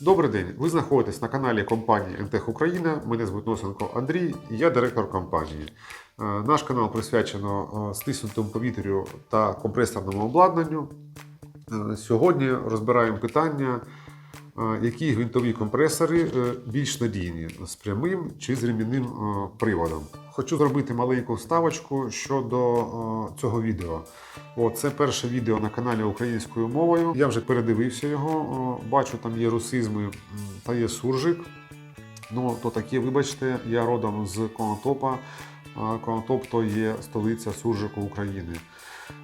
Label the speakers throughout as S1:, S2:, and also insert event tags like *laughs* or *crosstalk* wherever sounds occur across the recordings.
S1: Добрий день. Ви знаходитесь на каналі компанії НТЕХ Україна. Мене звуть Носенко Андрій, і я директор компанії. Е, Наш канал присвячено е, стиснутому повітрю та компресорному обладнанню. Е, Сьогодні розбираємо питання, які гвинтові компресори е, більш надійні з прямим чи з ремінним е, приводом. Хочу зробити маленьку вставочку щодо е, цього відео. О, це перше відео на каналі українською мовою. Я вже передивився його. Бачу, там є русизми та є суржик. Ну, то таке, вибачте, я родом з Конотопа. Конотоп то є столиця суржику України.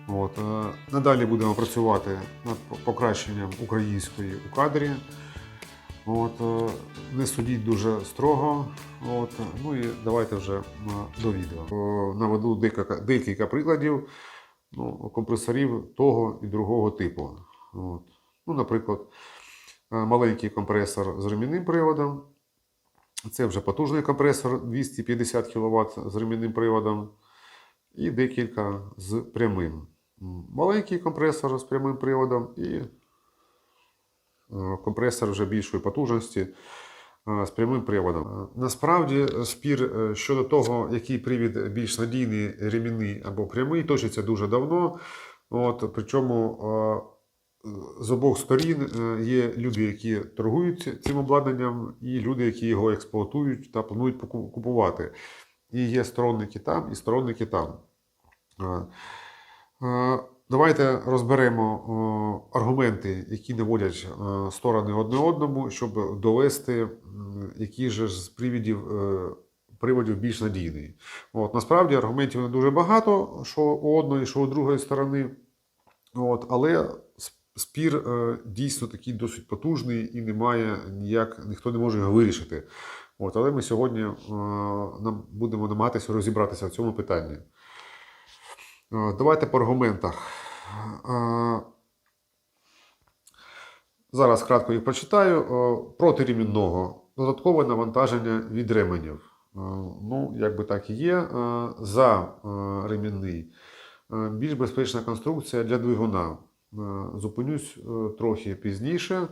S1: От, е, надалі будемо працювати над покращенням української у кадрі. От, е, не судіть дуже строго. От, ну і давайте вже до відео. Наведу декілька, прикладів ну, компресорів того і другого типу. От. Ну, наприклад, е, маленький компресор з ремінним приводом. Це вже потужний компресор 250 кВт з ремінним приводом. І декілька з прямим. Маленький компресор з прямим приводом і е, компресор вже більшої потужності е, з прямим приводом. Е, Насправді спір щодо того, який привід більш надійний, ремінний або прямий, точиться дуже давно. От, причому з обох сторін є люди, які торгують цим обладнанням, і люди, які його експлуатують та планують купувати. І є сторонники там, і сторонники там. Е, Давайте розберемо е, аргументи, які наводять е, сторони одне одному, щоб довести, який же з привідів, приводів більш надійний. От, насправді аргументів не дуже багато, що у одної, що у другої сторони. От, але спір дійсно такий досить потужний і немає ніяк, ніхто не може його вирішити. От, але ми сьогодні будемо намагатися розібратися в цьому питанні. Е, Давайте по аргументах. Е, Зараз кратко їх прочитаю. Е, Проти ремінного додаткове навантаження від ременів. Ну, якби так і є. За ремінний більш безпечна конструкція для двигуна. Зупинюсь трохи пізніше.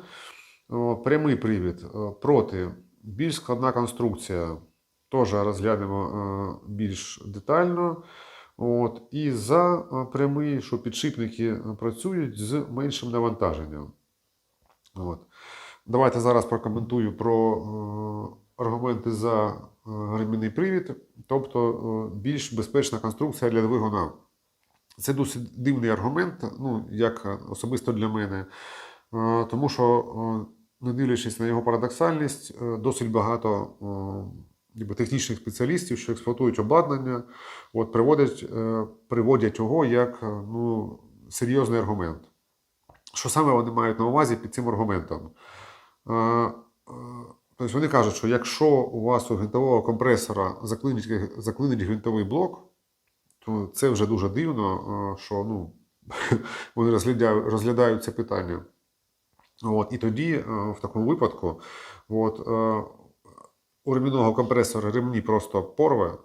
S1: Прямий привід проти більш складна конструкція. Теж розглянемо більш детально. От, і за е, прямий, що підшипники е, працюють з меншим навантаженням. От. Давайте зараз прокоментую про е, аргументи за ремінний привід, тобто більш безпечна конструкція для двигуна. Це досить дивний аргумент, ну, як особисто для мене, тому що, не дивлячись на його парадоксальність, досить багато ніби технічних спеціалістів, що експлуатують обладнання, от, приводять, е, приводять його як е, ну, серйозний аргумент. Що саме вони мають на увазі під цим аргументом? Е, Тобто вони кажуть, що якщо у вас у гвинтового компресора заклинить, заклинить гвинтовий блок, то це вже дуже дивно, що ну, *laughs* вони розглядають, розглядають це питання. От, і тоді, в такому випадку, от, у ремінного компресора ремні просто порве, е,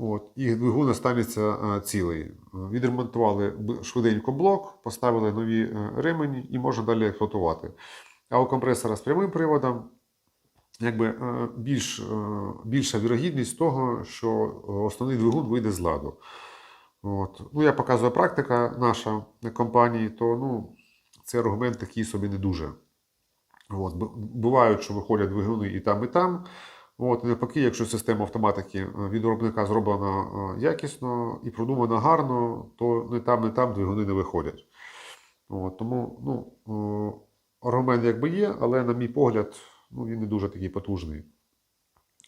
S1: от, і двигун останеться е, цілий. Відремонтували швиденько блок, поставили нові е, ремені і можна далі експлуатувати. А у компресора з прямим приводом якби, більш, більша вірогідність того, що основний двигун вийде з ладу. От. Ну, я показую практика наша компанії, то ну, цей аргумент такий собі не дуже. От. Бувають, що виходять двигуни і там, і там. От, навпаки, якщо система автоматики е, від виробника зроблена е, якісно і продумана гарно, то не там, не там двигуни не виходять. От, тому ну, е, аргумент якби є, але, на мій погляд, ну, він не дуже такий потужний.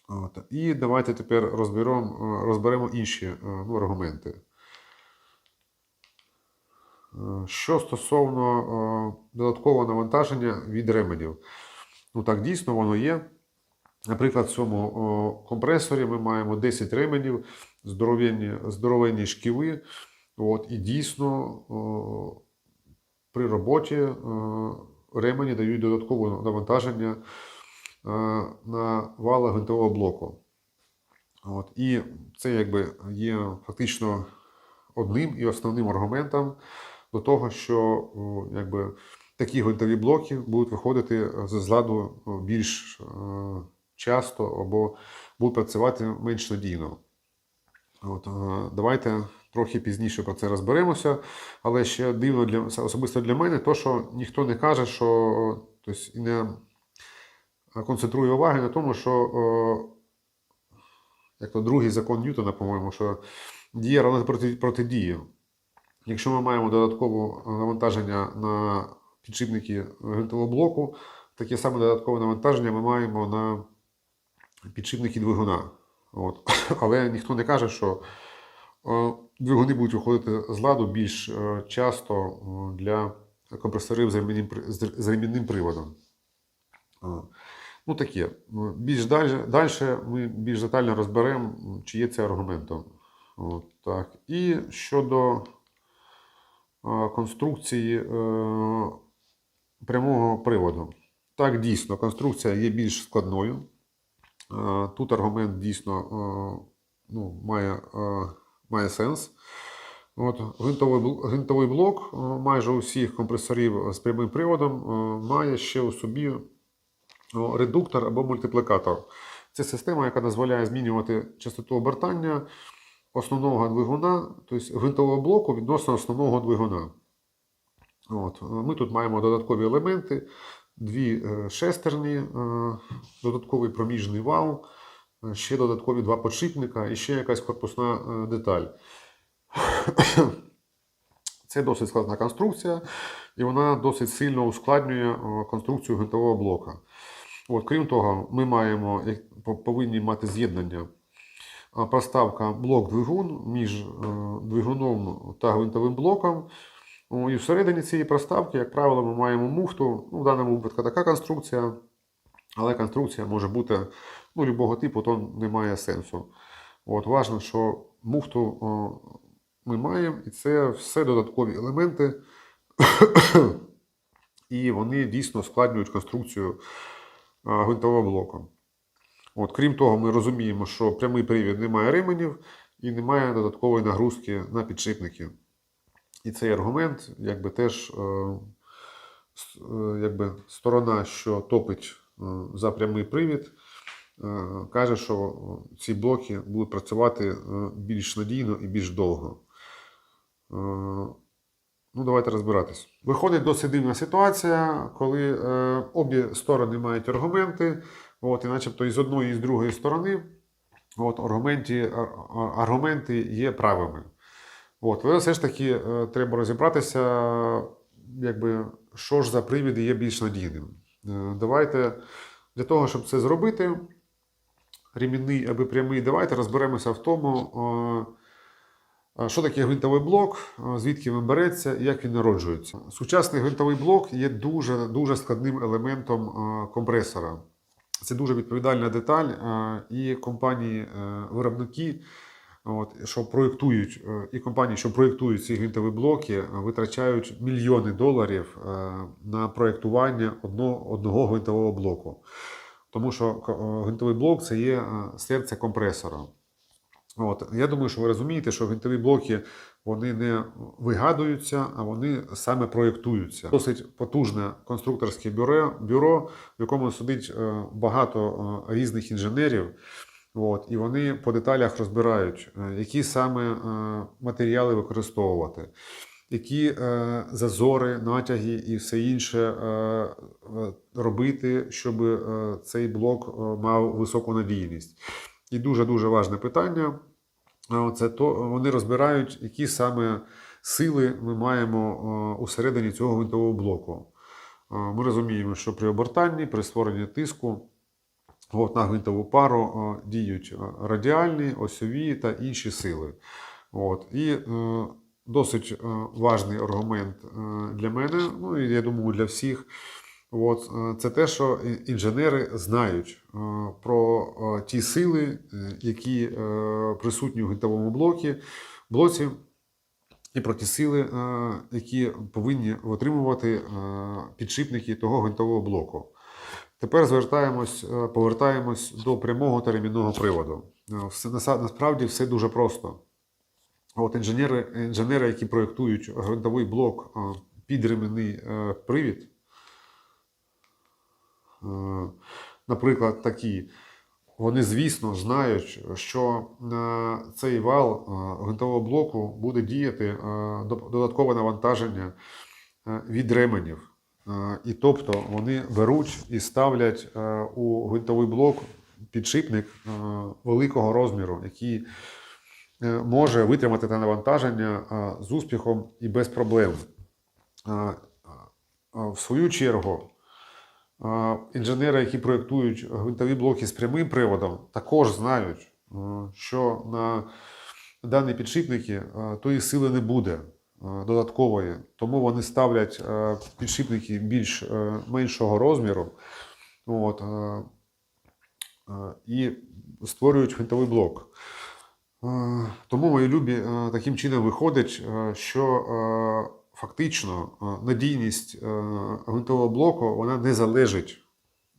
S1: От. І давайте тепер розберемо, розберемо інші ну, аргументи. Що стосовно е, додаткового навантаження від ременів, ну так дійсно воно є. Наприклад, в цьому компресорі ми маємо 10 ременів, здоровенні, здоровенні шківи. От, і дійсно при роботі е, ремені дають додаткове навантаження е, на вала гвинтового блоку. От, і це якби є фактично одним і основним аргументом до того, що якби, такі гвинтові блоки будуть виходити з ладу більш е, часто або будуть працювати менш надійно. От, е, давайте трохи пізніше про це розберемося. Але ще дивно для особисто для мене, то, що ніхто не каже, що тобто, не концентрує уваги на тому, що як то другий закон Ньютона, по-моєму, що дія равна проти, протидії. Якщо ми маємо додаткове навантаження на підшипники гвинтового блоку, таке саме додаткове навантаження ми маємо на підшипники двигуна. От. *laughs* Але ніхто не каже, що е, двигуни будуть виходити з ладу більш е, часто е, для компресорів з ремінним, приводом. Ну, таке. Ну, Більш далі, далі ми більш детально розберемо, чи є це аргументом. От, так. І щодо конструкції е, прямого приводу. Так, дійсно, конструкція є більш складною. Е, Тут аргумент дійсно е, ну, має, е, має сенс. От, гвинтовий, блок е, майже у всіх компресорів з прямим приводом е, має ще у собі редуктор або мультиплікатор. Це система, яка дозволяє змінювати частоту обертання основного двигуна, тобто гвинтового блоку відносно основного двигуна. От. Ми тут маємо додаткові елементи, дві е, шестерні, е, додатковий проміжний вал, е, ще додаткові два подшипника і ще якась корпусна деталь. *coughs* Це досить складна конструкція, і вона досить сильно ускладнює конструкцію гвинтового блока. От, крім того, ми маємо, повинні мати з'єднання. Проставка блок-двигун між е, двигуном та гвинтовим блоком. І всередині цієї проставки, як правило, ми маємо муфту. Ну, в даному випадку така конструкція, але конструкція може бути ну, любого типу, то немає сенсу. От, важно, що муфту о, ми маємо, і це все додаткові елементи, *coughs* і вони дійсно складнюють конструкцію гвинтового блоку. От, крім того, ми розуміємо, що прямий привід не має ременів і немає додаткової нагрузки на підшипники. І цей аргумент, якби теж е, е, якби, сторона, що топить е, за прямий привід, каже, що ці блоки будуть працювати більш надійно і більш довго. Ну, давайте розбиратись. Виходить досить дивна ситуація, коли обі сторони мають аргументи, от, і начебто і з одної, і з другої сторони от, аргументі, ар- ар- аргументи є правими. От, але все ж таки е, треба розібратися, якби, що ж за привід є більш надійним. Е, давайте для того, щоб це зробити, ремінний або прямий, давайте розберемося в тому, е, Що таке гвинтовий блок, звідки він береться і як він народжується? Сучасний гвинтовий блок є дуже, дуже складним елементом компресора. Це дуже відповідальна деталь, і компанії-виробники, от, що проєктують, е, і компанії, що проєктують ці гвинтові блоки, е, витрачають мільйони доларів е, на проєктування одного, одного гвинтового блоку. Тому що е, гвинтовий блок це є е, серце компресора. От. Я думаю, що ви розумієте, що гвинтові блоки вони не вигадуються, а вони саме проєктуються. Досить потужне конструкторське бюро, бюро в якому сидить е, багато е, різних інженерів. От, і вони по деталях розбирають, е, які саме матеріали використовувати, які зазори, натяги і все інше робити, щоб цей блок мав високу надійність. І дуже дуже важне питання. Е, Це то вони розбирають, які саме сили ми маємо е, усередині цього гвинтового блоку. Е, Ми розуміємо, що при обертанні, при створенні тиску от, на гвинтову пару е, діють радіальні, осьові та інші сили. От. І досить важний аргумент для мене, ну і я думаю, для всіх. От, е, це те, що інженери знають е, про е, ті сили, які присутні у гвинтовому блокі, блоці, і про ті сили, які повинні витримувати е, підшипники того гвинтового блоку. Тепер звертаємось, повертаємось до прямого та ремінного приводу. Все, насправді все дуже просто. От інженери, інженери, які проєктують гвинтовий блок під ремінний привід, наприклад, такі, вони, звісно, знають, що на цей вал е, гвинтового блоку буде діяти е, додаткове навантаження е, від ременів. Е, І тобто вони беруть і ставлять е, у гвинтовий блок підшипник е, великого розміру, який е, може витримати те навантаження е, з успіхом і без проблем. Е, е, В свою чергу, е, інженери, які проєктують гвинтові блоки з прямим приводом, також знають, е, що на дані підшипники е, тої сили не буде е, додаткової, тому вони ставлять підшипники більш меншого розміру. От, і створюють гвинтовий блок. Тому мої любі таким чином виходить, що фактично е, надійність е, гвинтового блоку вона не залежить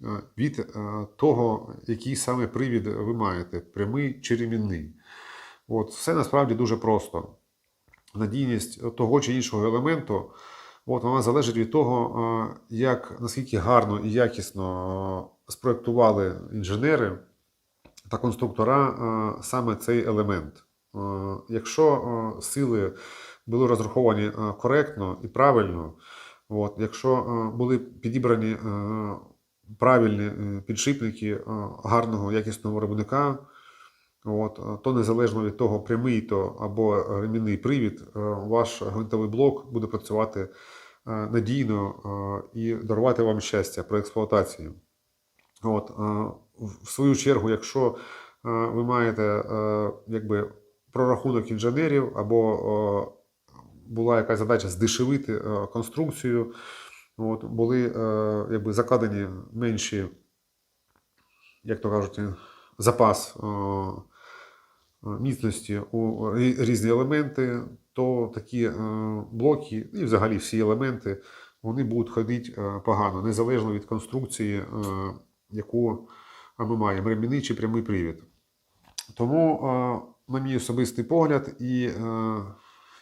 S1: е, від е, того, який саме привід ви маєте, прямий чи ремінний. От, все насправді дуже просто. Надійність того чи іншого елементу от, вона залежить від того, е, як, наскільки гарно і якісно е, спроектували інженери та конструктора е, саме цей елемент. Е, Якщо е, сили були розраховані е, коректно і правильно, от, якщо е, були підібрані е, правильні підшипники гарного якісного виробника, от, то незалежно від того, прямий то або ремінний привід, ваш гвинтовий блок буде працювати надійно і дарувати вам щастя при експлуатації. От, в свою чергу, якщо ви маєте якби, прорахунок інженерів або була якась задача здешевити е, конструкцію, от, були е, якби, закладені менші, як то кажуть, запас е, міцності у різні елементи, то такі блоки і взагалі всі елементи вони будуть ходити погано, незалежно від конструкції, яку ми маємо, ремінний чи прямий привід. Тому, на мій особистий погляд, і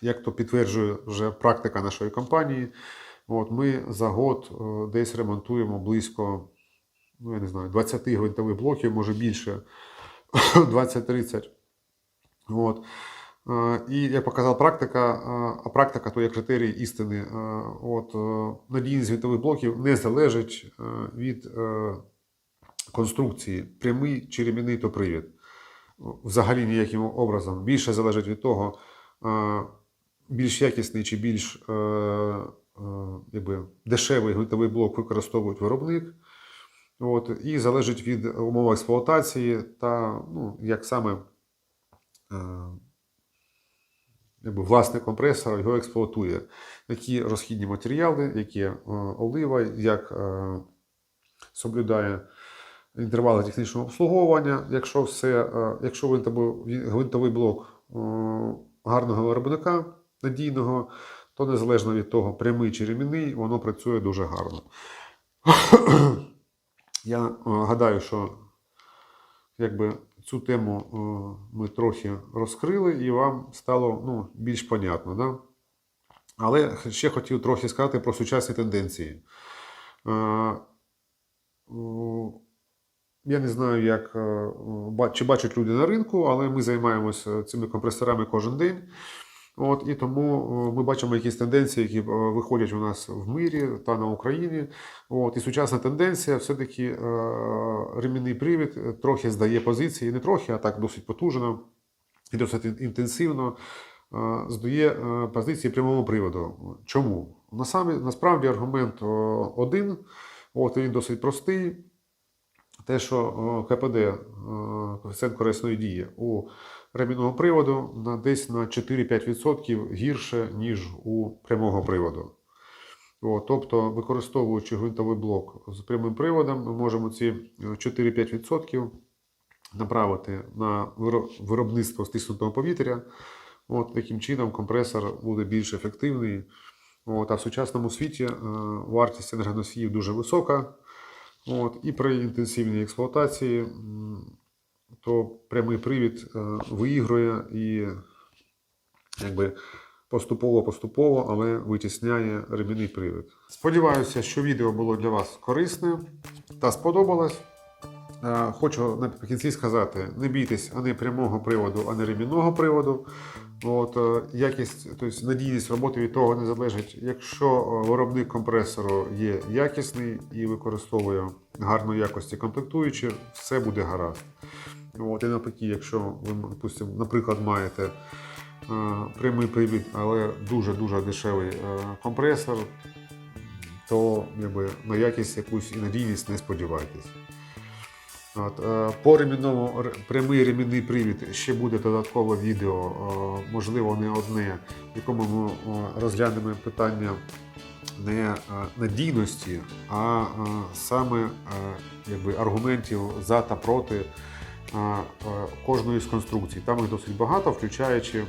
S1: як то підтверджує вже практика нашої компанії, от ми за год е, десь ремонтуємо близько, ну я не знаю, 20 гвинтових блоків, може більше, *laughs* 20-30. От. Е, І як показала практика, е, а практика то є критерій істини. От, надійність гвинтових блоків не залежить від конструкції, прямий чи ремінний то привід. Взагалі ніяким образом. Більше залежить від того, більш якісний чи більш е, е, якби, дешевий гвинтовий блок використовують виробник. От, і залежить від умов експлуатації та ну, як саме е, якби, власник компресора його експлуатує, які розхідні матеріали, які е, олива, як е, соблюдає інтервали технічного обслуговування. Якщо, все, е, якщо гвинтовий, гвинтовий блок е, гарного виробника надійного, то незалежно від того, прямий чи ремінний, воно працює дуже гарно. *clears throat* Я е, гадаю, що якби цю тему е, ми трохи розкрили і вам стало ну, більш понятно. Да? Але ще хотів трохи сказати про сучасні тенденції. Е, Я не знаю, як, чи бачать люди на ринку, але ми займаємося цими компресорами кожен день. От, і тому е, ми бачимо якісь тенденції, які е, виходять у нас в мирі та на Україні. От, і сучасна тенденція все-таки е, ремінний привід е, трохи здає позиції, не трохи, а так досить потужно і досить інтенсивно е, здає позиції прямого приводу. Чому? Насправді аргумент один, от, він досить простий. Те, що е, КПД, е, коефіцієнт корисної дії у ремінного приводу на десь на 4-5% гірше, ніж у прямого приводу. О, тобто, використовуючи гвинтовий блок з прямим приводом, ми можемо ці е, 4-5% направити на виробництво стиснутого повітря. От, таким чином компресор буде більш ефективний. От, а в сучасному світі е, вартість енергоносіїв дуже висока. От, і при інтенсивній експлуатації то прямий привід е, виігрує і якби поступово-поступово, але витісняє ремінний привід. Сподіваюся, що відео було для вас корисне та сподобалось. Е, Хочу наприкінці сказати: не бійтесь ані прямого приводу, ані ремінного приводу. От, е, якість, тобто надійність роботи від того не залежить. Якщо е, виробник компресору є якісний і використовує гарної якості комплектуючі, все буде гаразд. От, і навпаки, якщо ви, допустим, наприклад, маєте прямий привід, але дуже-дуже дешевий компресор, то якби, на якість якусь і надійність не сподівайтесь. От, е, по ремінному прямий ремінний привід ще буде додаткове відео, е, можливо, не одне, в якому ми е, розглянемо питання не надійності, а саме якби, аргументів за та проти кожної з конструкцій. Там їх досить багато, включаючи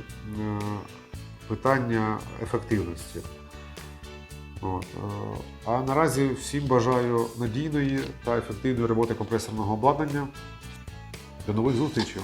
S1: питання ефективності. От. е, А наразі всім бажаю надійної та ефективної роботи компресорного обладнання. До нових зустрічей!